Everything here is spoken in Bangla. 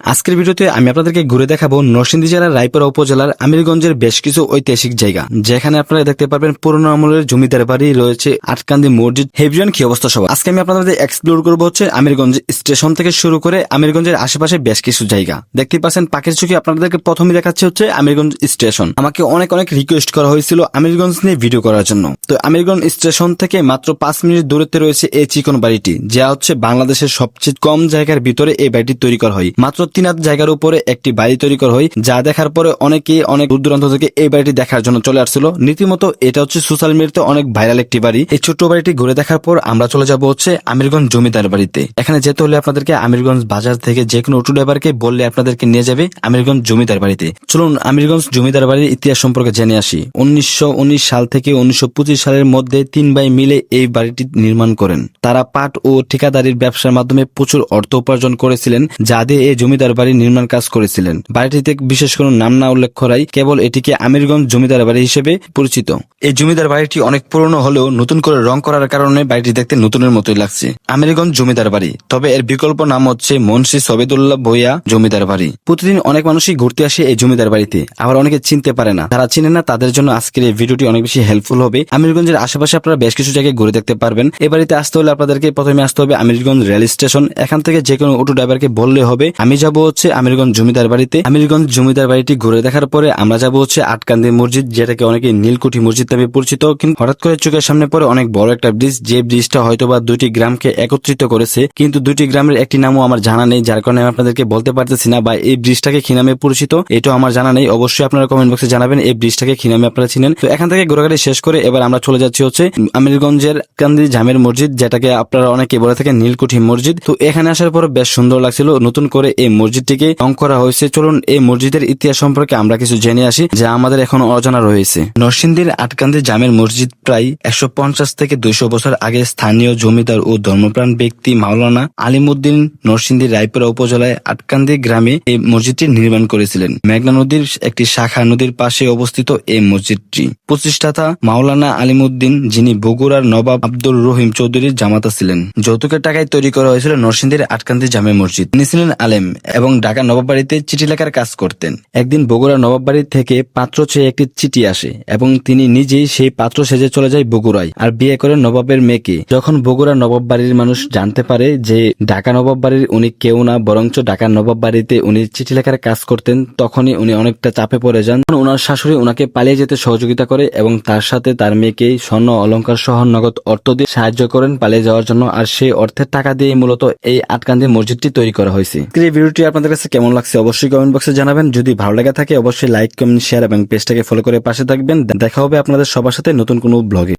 আজকের ভিডিওতে আমি আপনাদেরকে ঘুরে দেখাবো নরসিংদী জেলার রায়পুরা উপজেলার আমিরগঞ্জের বেশ কিছু ঐতিহাসিক জায়গা, যেখানে আপনারা দেখতে পারবেন পুরনো আমলের জমিদার বাড়ি, রয়েছে আটকান্দি মসজিদ। হেভিয়ান, কি অবস্থা সব আজকে আমি আপনাদের এক্সপ্লোর করব হচ্ছে আমিরগঞ্জ স্টেশন থেকে শুরু করে আমিরগঞ্জের আশেপাশে বেশ কিছু জায়গা। দেখতে পাচ্ছেন, পাখির চোখে আপনাদেরকে প্রথমে দেখাচ্ছে হচ্ছে আমিরগঞ্জ স্টেশন। আমাকে অনেক অনেক রিকোয়েস্ট করা হয়েছিল আমিরগঞ্জ নিয়ে ভিডিও করার জন্য। তো আমিরগঞ্জ স্টেশন থেকে মাত্র পাঁচ মিনিট দূরত্বে রয়েছে এই চিকন বাড়িটি, যা হচ্ছে বাংলাদেশের সবচেয়ে কম জায়গার ভিতরে এই বাড়িটি তৈরি করা হয়। মাত্র হাত জায়গার উপরে একটি বাড়ি তৈরি করা হয়, যা দেখার পরে অনেকেই অনেক দূর দূরান্ত থেকে এই বাড়িটি দেখার জন্য চলে আসছিল। রীতিমতো এটা হচ্ছে সোশ্যাল মিডিয়াতে অনেক ভাইরাল একটি বাড়ি। এই ছোট্ট বাড়িটি ঘুরে দেখার পর আমরা চলে যাব হচ্ছে আমিরগঞ্জ জমিদার বাড়িতে। এখানে যেতে হলে আপনাদেরকে আমিরগঞ্জ বাজার থেকে যে কোনো অটো ড্রাইভারকে বললে আপনাদেরকে নিয়ে যাবে আমিরগঞ্জ জমিদার বাড়িতে। চলুন আমিরগঞ্জ জমিদার বাড়ির ইতিহাস সম্পর্কে জেনে আসি। উনিশশো উনিশ সাল থেকে উনিশশো পঁচিশ সালের মধ্যে তিন ভাই মিলে এই বাড়িটি নির্মাণ করেন। তারা পাট ও ঠিকাদারির ব্যবসার মাধ্যমে প্রচুর অর্থ উপার্জন করেছিলেন, যা দিয়ে এই জমিদার বাড়ি নির্মাণ কাজ করেছিলেন। বাড়িটিতে বিশেষ কোনো নাম না উল্লেখ করাই কেবল এটিকে আমিরগঞ্জ জমিদার বাড়ি হিসেবে পরিচিত। এই জমিদার বাড়িটি অনেক পুরনো হলেও নতুন করে রং করার কারণে বাড়িটি দেখতে নতুনের মতোই লাগছে। আমিরগঞ্জ জমিদার বাড়ি, তবে এর বিকল্প নাম হচ্ছে মুন্সি সবেদুল্লাহ ভইয়া জমিদার বাড়ি। প্রতিদিন অনেক মানুষই ঘুরতে আসে এই জমিদার বাড়িতে, আবার অনেকে চিনতে পারে না। তারা চিনে না, তাদের জন্য আজকের এই ভিডিওটি অনেক বেশি হেল্পফুল হবে। আমিরগঞ্জের আশেপাশে আপনারা বেশ কিছু জায়গায় ঘুরে দেখতে পারবেন। এ বাড়িতে আসতে হলে আপনাদেরকে প্রথমে আসতে হবে আমিরগঞ্জ রেল স্টেশন। এখান থেকে যে কোনো অটো ড্রাইভারকে বললে হবে, আমি যাব হচ্ছে আমিরগঞ্জ জমিদার বাড়িতে। আমিরগঞ্জ জমিদার বাড়িটি ঘুরে দেখার পরে আমরা যাব হচ্ছে আটকান্দি মসজিদ, যেটাকে অনেকে নীলকুঠি মসজিদ নামে পরিচিত। কিন্তু হঠাৎ করে চোখের সামনে পরে অনেক বড় একটা ব্রিজ, যে ব্রিজটা হয়তো বা দুটি গ্রামকে একত্রিত করেছে। কিন্তু দুইটি গ্রামের একটি নামও আমার জানা নেই, যার কারণে আমি আপনাদেরকে বলতে পারতেছি না বা এই ব্রিজটাকে কি নামে পরিচিত, এটাও আমার জানা নেই। অবশ্যই আপনারা কমেন্ট বক্সে জানাবেন এই ব্রিজটাকে কি নামে আপনারা চিনেন। তো এখান থেকে ঘোরাঘাটি শেষ করে এবার আমরা চলে যাচ্ছি হচ্ছে আমিরগঞ্জের কান্দি জামের মসজিদ, যেটাকে আপনারা অনেকে বলে থাকেন নীলকুঠি মসজিদ। তো এখানে আসার পর বেশ সুন্দর লাগছিল, নতুন করে এই মসজিদটিকে রং করা হয়েছে। চলুন এই মসজিদের ইতিহাস সম্পর্কে আমরা কিছু জেনে আসি, যা আমাদের এখন অজানা রয়েছে। নরসিংদীর আটকান্দি জামের মসজিদ প্রায় একশো পঞ্চাশ থেকে দুইশো বছর আগে স্থানীয় জমিদার ও ধর্মপ্রাণ ব্যক্তি মাওলানা আলিমুদ্দিন নরসিংদী রায়পুরা উপজেলায় আটকান্দি গ্রামে এই মসজিদটি নির্মাণ করেছিলেন। মেঘনা নদীর একটি শাখা নদীর পাশে অবস্থিত এই মসজিদটি। প্রতিষ্ঠাতা মাওলানা আলিমুদ্দিন, যিনি বগুড়ার নবাব আব্দুল রহিম চৌধুরীর জামাতা ছিলেন। যৌতুকের টাকায় তৈরি করা হয়েছিল নরসিংদীর আটকান্দি জামে মসজিদ। তিনি ছিলেন আলেম এবং ঢাকা নবাব বাড়িতে চিঠি লেখার কাজ করতেন। একদিন বগুড়া নবাব বাড়ি থেকে পাত্র চেয়ে একটি চিঠি আসে এবং তিনি নিজেই সেই পাত্র সেজে চলে যায় বগুড়ায় আর বিয়ে করেন নবাবের মেয়েকে। যখন বগুড়া নবাব বাড়ির মানুষ জানতে পারে যে ঢাকা নবাব বাড়ির উনি কেউ না, বরঞ্চ ঢাকা নবাব বাড়িতে উনি চিঠি লেখার কাজ করতেন, তখনই উনি অনেকটা চাপে পড়ে যান। ওনার শাশুড়ি ওনাকে পালিয়ে যেতে সহযোগিতা করে এবং তার সাথে তার মেয়েকে স্বর্ণ অলংকার সহ নগদ অর্থ দিয়ে সাহায্য করেন পালিয়ে যাওয়ার জন্য। আর সেই অর্থের টাকা দিয়ে মূলত এই আটকান্দি মসজিদটি তৈরি করা হয়েছে। ভিডিওটি আপনাদের কাছে কেমন লাগছে অবশ্যই কমেন্ট বক্সে জানাবেন। যদি ভালো লেগে থাকে, অবশ্যই লাইক কমেন্ট শেয়ার এবং পেজটাকে ফলো করে পাশে থাকবেন। দেখা হবে আপনাদের সবার সাথে নতুন কোনো ব্লগে